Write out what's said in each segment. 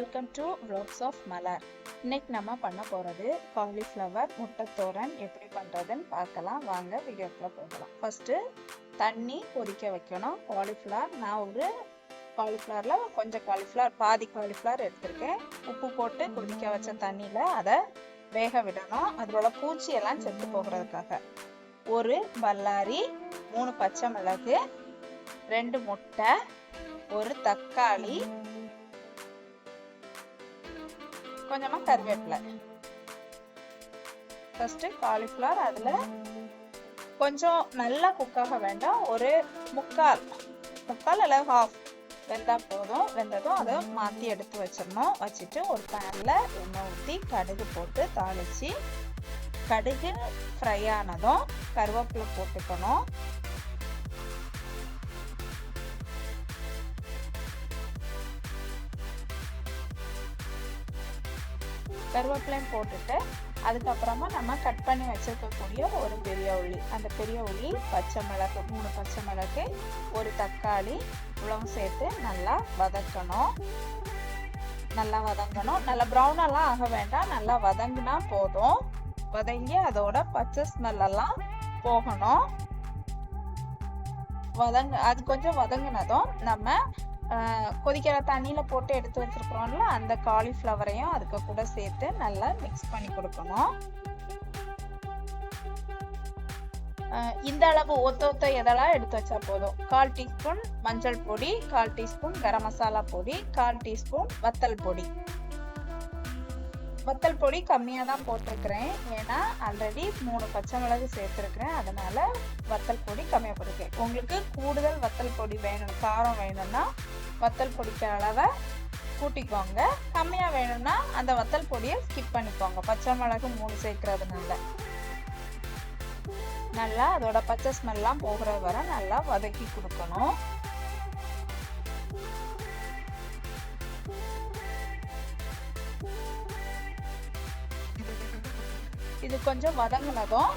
Welcome to robes of Malar இன்னைக்கு நம்ம பண்ண போகிறது காலிஃப்ளவர் முட்டைத்தோரன் எப்படி பண்ணுறதுன்னு பார்க்கலாம். வாங்க வீடியோக்குள்ளே போகலாம். ஃபஸ்ட்டு தண்ணி கொதிக்க வைக்கணும். காலிஃப்ளவர் நான் ஒரு காலிஃப்ளவரில் கொஞ்சம் காலிஃப்ளவர் பாதி காலிஃப்ளவர் எடுத்திருக்கேன். உப்பு போட்டு கொதிக்க வச்ச தண்ணியில் அதை வேக விடணும். அதோட பூச்சியெல்லாம் செத்து போகிறதுக்காக. ஒரு பல்லாரி மூணு பச்சை மிளகு ரெண்டு முட்டை ஒரு தக்காளி கொஞ்சமாக கருவேப்பிலை. ஃபஸ்ட்டு காலிஃப்ளவர் அதில் கொஞ்சம் நல்லா குக்காக வேண்டாம். ஒரு முக்கால் முக்கால் அல்ல ஹாஃப் வெந்தால் போதும். வெந்ததும் அதை மாற்றி எடுத்து வச்சிடணும். வச்சுட்டு ஒரு பேனில் எண்ணெய் ஊற்றி கடுகு போட்டு தாளித்து கடுகு ஃப்ரை ஆனதும் கருவேப்பிலை போட்டுக்கணும். கருவேப்பிலையும் போட்டுட்டு அதுக்கப்புறமா நம்ம கட் பண்ணி வச்சிருக்கக்கூடிய ஒரு பெரிய உள்ளி. அந்த பெரிய உள்ளி பச்சை மிளகு மூணு பச்சை மிளகு ஒரு தக்காளி இவ்வளவு சேர்த்து நல்லா வதக்கணும். நல்லா வதங்கணும். நல்லா ப்ரௌனெல்லாம் ஆக வேண்டாம். நல்லா வதங்கினா போதும். வதங்கி அதோட பச்சை ஸ்மெல்லாம் போகணும். வதங்க அது கொஞ்சம் வதங்கினதும் நம்ம கொதிக்கிற தண்ணியில் போட்டு எடுத்து வச்சுருக்குறோம்ல அந்த காலிஃப்ளவரையும் அதுக்கு கூட சேர்த்து நல்லா மிக்ஸ் பண்ணி கொடுக்கணும். இந்த அளவு ஒத்த ஒத்த எதெல்லாம் எடுத்து வச்சா போதும்? கால் டீஸ்பூன் மஞ்சள் பொடி கால் டீஸ்பூன் கரம் மசாலா பொடி கால் டீஸ்பூன் வத்தல் பொடி. வத்தல் பொடி கம்மியாக தான் போட்டிருக்கிறேன். ஏன்னா ஆல்ரெடி மூணு பச்சை மிளகு சேர்த்துருக்கிறேன். அதனால வத்தல் பொடி கம்மியாக போட்டிருக்கேன். உங்களுக்கு கூடுதல் வத்தல் பொடி வேணும் காரம் வேணும்னா வத்தல் பொடிக்க அளவை கூட்டிக்கோங்க. கம்மியாக வேணும்னா அந்த வத்தல் பொடியை ஸ்கிப் பண்ணிக்கோங்க. பச்சை மிளகு மூணு சேர்க்கறதுனால. நல்லா அதோட பச்சை ஸ்மெல்லாம் போகிற வரை நல்லா வதக்கி கொடுக்கணும். இது கொஞ்சம் வதங்கினதும்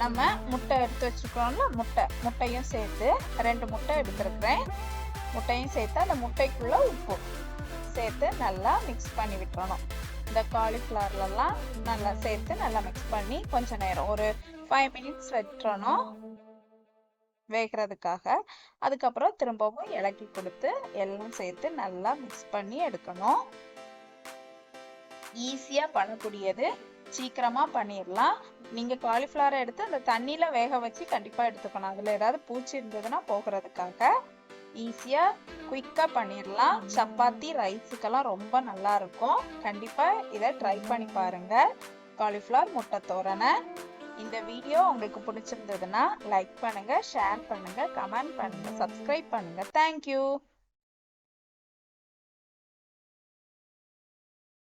நம்ம முட்டை எடுத்து வச்சுக்கிறோம்ல முட்டை. முட்டையும் சேர்த்து ரெண்டு முட்டை எடுத்துருக்குறேன். முட்டையும் சேர்த்து அந்த முட்டைக்குள்ள உப்பு சேர்த்து நல்லா மிக்ஸ் பண்ணி விட்டுறணும். இந்த காலிஃப்ளவர்லாம் நல்லா சேர்த்து நல்லா மிக்ஸ் பண்ணி கொஞ்ச நேரம் ஒரு ஃபைவ் மினிட்ஸ் வெட்டுறணும் வேகிறதுக்காக. அதுக்கப்புறம் திரும்பவும் இலக்கி கொடுத்து எல்லாம் சேர்த்து நல்லா மிக்ஸ் பண்ணி எடுக்கணும். ஈஸியாக பண்ணக்கூடியது. சீக்கிரமாக பண்ணிடலாம். நீங்கள் காலிஃப்ளவரை எடுத்து அந்த தண்ணியில் வேக வச்சு கண்டிப்பாக எடுத்துக்கணும். அதில் ஏதாவது பூச்சி இருந்ததுன்னா போகிறதுக்காக. ஈஸியா குயிக்கா பண்ணிடலாம் சப்பாத்தி ரைஸுக்கெல்லாம் ரொம்ப நல்லா இருக்கும் கண்டிப்பா இதை ட்ரை பண்ணி பாருங்க. காலிஃப்ளவர் முட்டை தோரணை. இந்த வீடியோ உங்களுக்கு பிடிச்சிருந்ததுன்னா லைக் பண்ணுங்க ஷேர் பண்ணுங்க கமெண்ட் பண்ணுங்க சப்ஸ்கிரைப் பண்ணுங்க. தேங்க்யூ